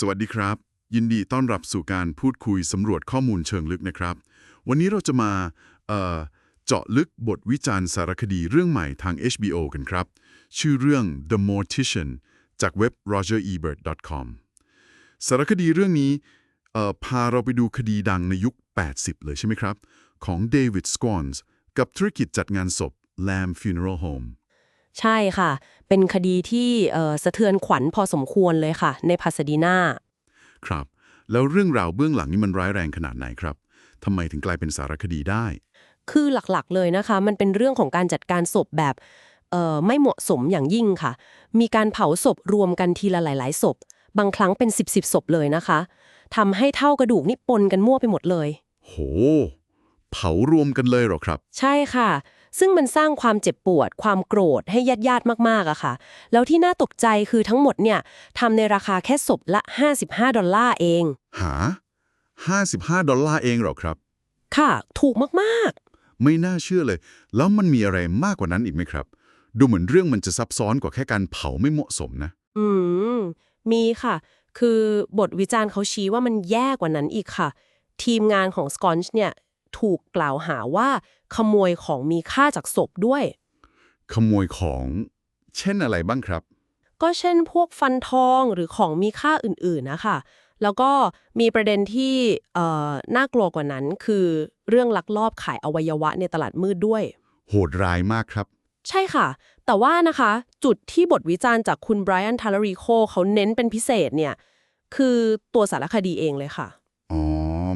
สวัสดีครับ ยินดีต้อนรับสู่การพูดคุยสำรวจข้อมูลเชิงลึกนะครับ วันนี้เราจะมาเเจาะลึกบทวิจารณ์สารคดีเรื่องใหม่ทาง HBO กันครับ ชื่อเรื่อง The Mortician จากเว็บ rogerebert.com สารคดีเรื่องนี้พาเราไปดูคดีดังในยุค 80 เลยใช่ไหมครับ ของเดวิดสควอนส์กับธุรกิจจัดงานศพ Lamb Funeral Home ใช่ค่ะ เป็นคดีที่เอ่อสะเทือนขวัญพอสมควรเลยค่ะ ในพาสดีนาครับ แล้วเรื่องราวเบื้องหลังนี่มันร้ายแรงขนาดไหนครับทำไมถึงกลายเป็นสารคดีได้ คือหลักๆเลยนะคะ มันเป็นเรื่องของการจัดการศพแบบเอ่อไม่เหมาะสมอย่างยิ่งค่ะ มีการเผาศพรวมกันทีละหลาย ๆ ศพ บางครั้งเป็น 10บสศพเลยนะคะทำให้เท่ากระดูกนี่ปนกันมั่วไปหมดเลย โห เผารวมกันเลยเหรอครับ ใช่ค่ะ ซึ่งมันสร้างความเจ็บปวด ความโกรธให้ญาติญาติๆมากๆอะค่ะ แล้วที่น่าตกใจคือทั้งหมดเนี่ยทำในราคาแค่ศพละ 55 ดอลลาร์เอง หา 55 ดอลลาร์เองเหรอครับ ค่ะ ถูกมากไม่น่าเชื่อเลย แล้วมันมีอะไรมากกว่านั้นอีกไหมครับ ดูเหมือนเรื่องมันจะซับซ้อนกว่าแค่การเผาไม่เหมาะสมนะๆอืม มีค่ะ คือบทวิจารณ์เขาชี้ว่ามันแย่กว่านั้นอีกค่ะ ทีมงานของสกอนช์เนี่ย ถูกกล่าวหาว่า ขโมยของมีค่าจากศพด้วย ขโมยของ เช่นอะไรบ้างครับ ก็เช่นพวกฟันทองหรือของมีค่าอื่นๆนะคะ แล้วก็มีประเด็นที่เอ่อน่ากลัวกว่านั้นคือเรื่องลักลอบขายอวัยวะในตลาดมืดด้วย โหดร้ายมากครับ ใช่ค่ะ แต่ว่านะคะ จุดที่บทวิจารณ์จากคุณไบรอันทาร์ริโคเขาเน้นเป็นพิเศษเนี่ย คือตัวสารคดีเองเลยค่ะอ๋อ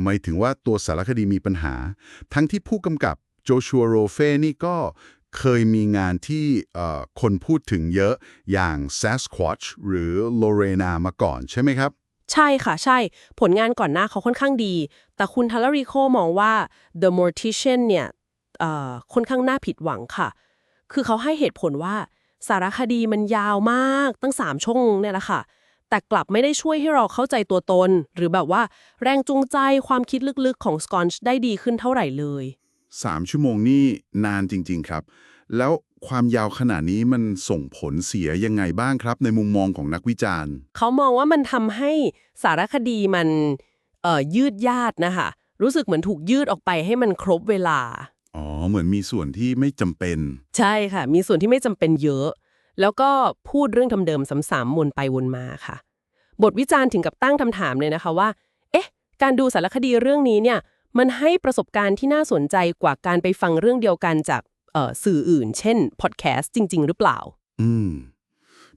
หมายถึงว่าตัวสารคดีมีปัญหา ทั้งที่ผู้กำกับโจชัวโรเฟนี่ก็เคยมีงานที่คนพูดถึงเยอะอย่าง Sasquatch หรือ Lorena มาก่อนใช่ไหมครับ ใช่ค่ะ ใช่ ผลงานก่อนหน้าเขาค่อนข้างดี แต่คุณทาร์ริโคมองว่า The Mortician เนี่ยค่อนข้างน่าผิดหวังค่ะ คือเขาให้เหตุผลว่าสารคดีมันยาวมากตั้ง 3 ชั่วโมงเนี่ยแหละค่ะ แต่กลับไม่ได้ช่วยให้เราเข้าใจตัวตน หรือแบบว่าแรงจูงใจความคิดลึกๆของสกอนช์ได้ดีขึ้นเท่าไหร่เลย 3 ชั่วโมงนี่นานจริง ๆ ครับ แล้วความยาวขนาดนี้มันส่งผลเสียยังไงบ้างครับ ในมุมมองของนักวิจารณ์ เขามองว่ามันทำให้สารคดีมันเอ่อยืดยาดนะคะ รู้สึกเหมือนถูกยืดออกไปให้มันครบเวลา อ๋อ เหมือนมีส่วนที่ไม่จำเป็น ใช่ค่ะ มีส่วนที่ไม่จำเป็นเยอะ แล้วก็พูดเรื่องเดิมๆซ้ำๆวนไปวนมาค่ะ บทวิจารณ์ถึงกับตั้งคำถามเลยนะคะว่า เอ๊ะ การดูสารคดีเรื่องนี้เนี่ย มันให้ประสบการณ์ที่น่าสนใจกว่าการไปฟังเรื่องเดียวกันจากเอ่อสื่ออื่น เช่น พอดแคสต์จริง ๆ หรือเปล่า อืม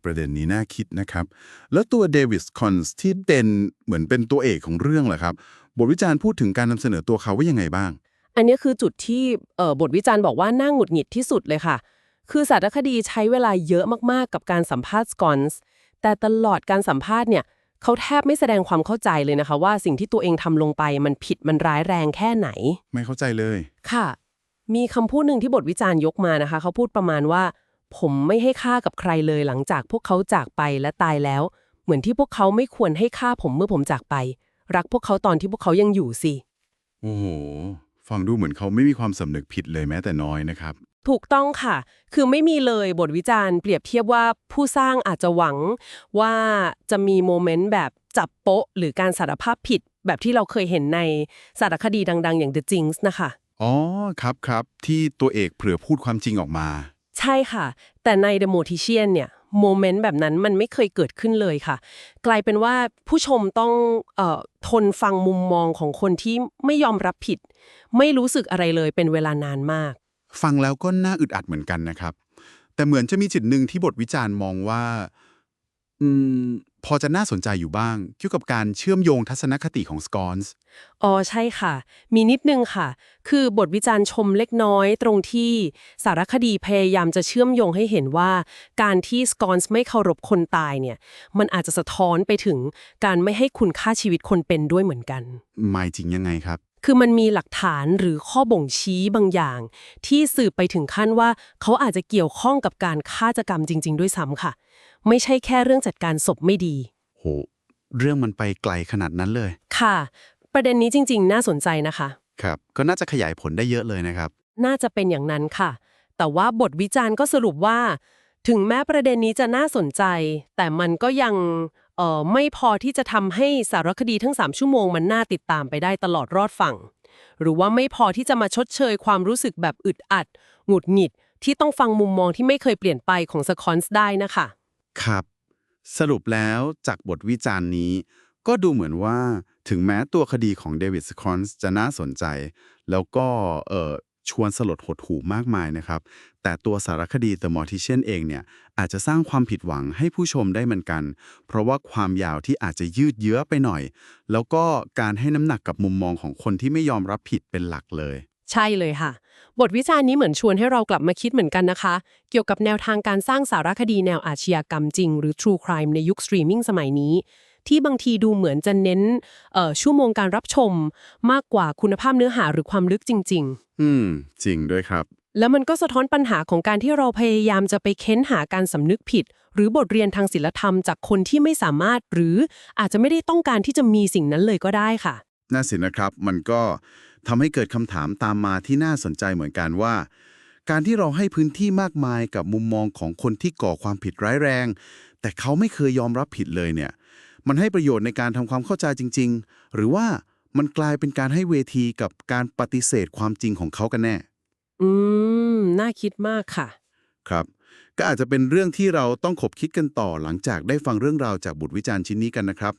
ประเด็นนี้น่าคิดนะครับ แล้วตัวเดวิสคอนส์ที่เด่นเหมือนเป็นตัวเอกของเรื่องแหละครับ บทวิจารณ์พูดถึงการนำเสนอตัวเขาว่ายังไงบ้าง อันนี้คือจุดที่เอ่อบทวิจารณ์บอกว่าน่าหงุดหงิดที่สุดเลยค่ะ คือสารคดีใช้เวลาเยอะมากๆ กับการสัมภาษณ์สกอนส์แต่ตลอดการสัมภาษณ์เนี่ยเขาแทบไม่แสดงความเข้าใจเลยนะคะ ว่าสิ่งที่ตัวเองทำลงไปมันผิดมันร้ายแรงแค่ไหน ไม่เข้าใจเลย ค่ะ มีคำพูดหนึ่งที่บทวิจารณ์ยกมานะคะ เขาพูดประมาณว่า ผมไม่ให้ค่ากับใครเลยหลังจากพวกเขาจากไปและตายแล้ว เหมือนที่พวกเขาไม่ควรให้ค่าผมเมื่อผมจากไป รักพวกเขาตอนที่พวกเขายังอยู่สิ โอ้โห ฟังดูเหมือนเขาไม่มีความสำนึกผิดเลยแม้แต่น้อยนะครับ ถูกต้องค่ะ คือไม่มีเลยบทวิจารณ์เปรียบเทียบว่าผู้สร้างอาจจะหวังว่าจะมีโมเมนต์แบบจับโป๊ะ หรือการสารภาพผิด แบบที่เราเคยเห็นในสารคดีดัง ๆ อย่าง The Jinx นะคะ อ๋อ ครับครับที่ตัวเอกเผื่อพูดความจริงออกมา ใช่ค่ะ แต่ใน The Mortician เนี่ยโมเมนต์แบบนั้นมันไม่เคยเกิดขึ้นเลยค่ะ กลายเป็นว่าผู้ชมต้องเอ่อทนฟังมุมมองของคนที่ไม่ยอมรับผิด ไม่รู้สึกอะไรเลยเป็นเวลานานมาก ฟังแล้วก็น่าอึดอัดเหมือนกันนะครับ แต่เหมือนจะมีจุดหนึ่งที่บทวิจารณ์มองว่าอืมพอจะน่าสนใจอยู่บ้าง เกี่ยวกับการเชื่อมโยงทัศนคติของสกอนส์อ๋อใช่ค่ะ มีนิดนึงค่ะ คือบทวิจารณ์ชมเล็กน้อยตรงที่สารคดีพยายามจะเชื่อมโยงให้เห็นว่า การที่สกอนส์ไม่เคารพคนตายเนี่ย มันอาจจะสะท้อนไปถึงการไม่ให้คุณค่าชีวิตคนเป็นด้วยเหมือนกัน หมายจริงยังไงครับ คือมันมีหลักฐานหรือข้อบ่งชี้บางอย่าง ที่สืบไปถึงขั้นว่าเขาอาจจะเกี่ยวข้องกับการฆาตกรรมจริง ๆ ด้วยซ้ำค่ะ ไม่ใช่แค่เรื่องจัดการศพไม่ดี โห เรื่องมันไปไกลขนาดนั้นเลย ค่ะ ประเด็นนี้จริง ๆ น่าสนใจนะคะ ครับ ก็น่าจะขยายผลได้เยอะเลยนะครับ น่าจะเป็นอย่างนั้นค่ะ แต่ว่าบทวิจารณ์ก็สรุปว่า ถึงแม้ประเด็นนี้จะน่าสนใจ แต่มันก็ยัง เอ่อไม่พอที่จะทำให้สารคดีทั้ง 3 ชั่วโมงมันน่าติดตามไปได้ตลอดรอดฝั่ง หรือว่าไม่พอที่จะมาชดเชยความรู้สึกแบบอึดอัด หงุดหงิด ที่ต้องฟังมุมมองที่ไม่เคยเปลี่ยนไปของสคอนส์ได้นะคะ ครับ สรุปแล้วจากบทวิจารณ์นี้ ก็ดูเหมือนว่าถึงแม้ตัวคดีของเดวิดสคอนส์จะน่าสนใจ แล้วก็เอ่อ ชวนสลดหดหูมากมายนะครับ แต่ตัวสารคดี The Mortician เองเนี่ยอาจจะสร้างความผิดหวังให้ผู้ชมได้เหมือนกัน เพราะว่าความยาวที่อาจจะยืดเยื้อไปหน่อย แล้วก็การให้น้ำหนักกับมุมมองของคนที่ไม่ยอมรับผิดเป็นหลักเลย ใช่เลยค่ะ บทวิจารณ์นี้เหมือนชวนให้เรากลับมาคิดเหมือนกันนะคะ เกี่ยวกับแนวทางการสร้างสารคดีแนวอาชญากรรมจริง หรือ True Crime ในยุคสตรีมมิ่งสมัยนี้ ที่บางทีดูเหมือนจะเน้นเอ่อชั่วโมงการรับชมมากกว่าคุณภาพเนื้อหาหรือความลึกจริง ๆ อืม จริงด้วยครับ แล้วมันก็สะท้อนปัญหาของการที่เราพยายามจะไปเค้นหาการสำนึกผิด หรือบทเรียนทางศิลธรรมจากคนที่ไม่สามารถหรืออาจจะไม่ได้ต้องการที่จะมีสิ่งนั้นเลยก็ได้ค่ะน่าสินะครับ มันก็ทำให้เกิดคำถามตามมาที่น่าสนใจเหมือนกันว่า การที่เราให้พื้นที่มากมายกับมุมมองของคนที่ก่อความผิดร้ายแรง แต่เขาไม่เคยยอมรับผิดเลยเนี่ย มันให้ประโยชน์ในการทำความเข้าใจจริง ๆ หรือว่ามันกลายเป็นการให้เวทีกับการปฏิเสธความจริงของเขากันแน่ อืม น่าคิดมากค่ะ ครับ ก็อาจจะเป็นเรื่องที่เราต้องขบคิดกันต่อหลังจากได้ฟังเรื่องราวจากบทวิจารณ์ชิ้นนี้กันนะครับ